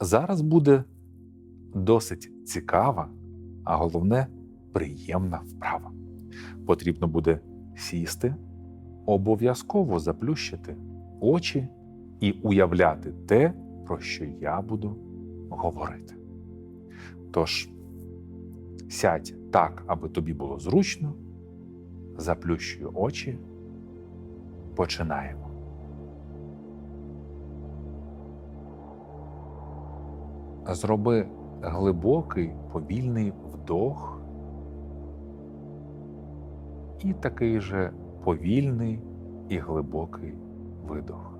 Зараз буде досить цікава, а головне приємна вправа. Потрібно буде сісти, обов'язково заплющити очі і уявляти те, про що я буду говорити. Тож, сядь так, аби тобі було зручно, заплющуй очі, починаємо. Зроби глибокий повільний вдох і такий же повільний і глибокий видох.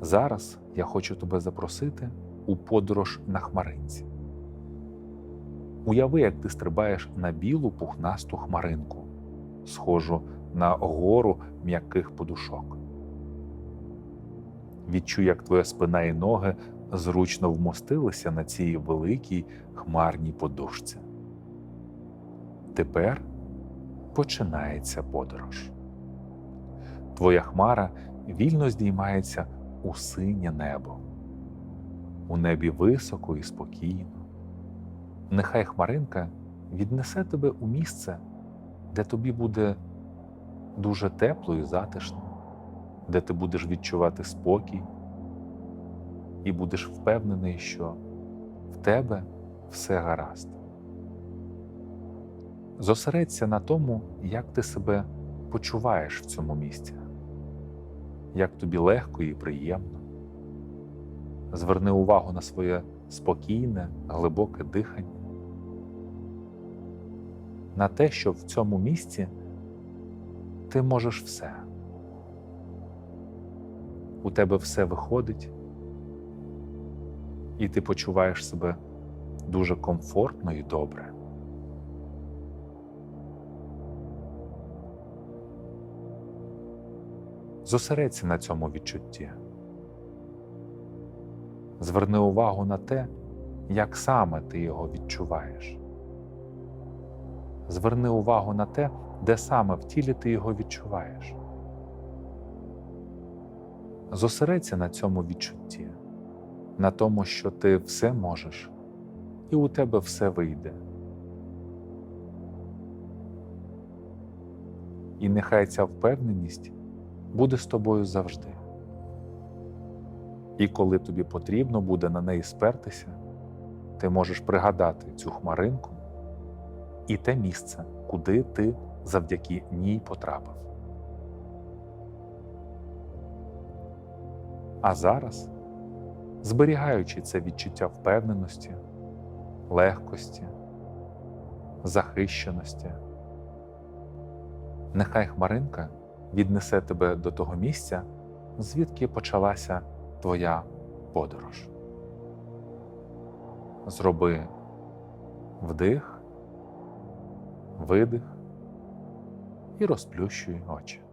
Зараз я хочу тебе запросити у подорож на хмаринці. Уяви, як ти стрибаєш на білу пухнасту хмаринку, схожу на гору м'яких подушок. Відчуй, як твоя спина і ноги зручно вмостилися на цій великій хмарній подушці. Тепер починається подорож. Твоя хмара вільно здіймається у синє небо. У небі високо і спокійно. Нехай хмаринка віднесе тебе у місце, де тобі буде дуже тепло і затишно, де ти будеш відчувати спокій і будеш впевнений, що в тебе все гаразд. Зосередься на тому, як ти себе почуваєш в цьому місці, як тобі легко і приємно. Зверни увагу на своє спокійне, глибоке дихання, на те, що в цьому місці ти можеш все. У тебе все виходить, і ти почуваєш себе дуже комфортно і добре. Зосередься на цьому відчутті. Зверни увагу на те, як саме ти його відчуваєш. Зверни увагу на те, де саме в тілі ти його відчуваєш. Зосередься на цьому відчутті, на тому, що ти все можеш, і у тебе все вийде. І нехай ця впевненість буде з тобою завжди. І коли тобі потрібно буде на неї спертися, ти можеш пригадати цю хмаринку і те місце, куди ти завдяки ній потрапив. А зараз, зберігаючи це відчуття впевненості, легкості, захищеності, нехай хмаринка віднесе тебе до того місця, звідки почалася твоя подорож. Зроби вдих, видих і розплющуй очі.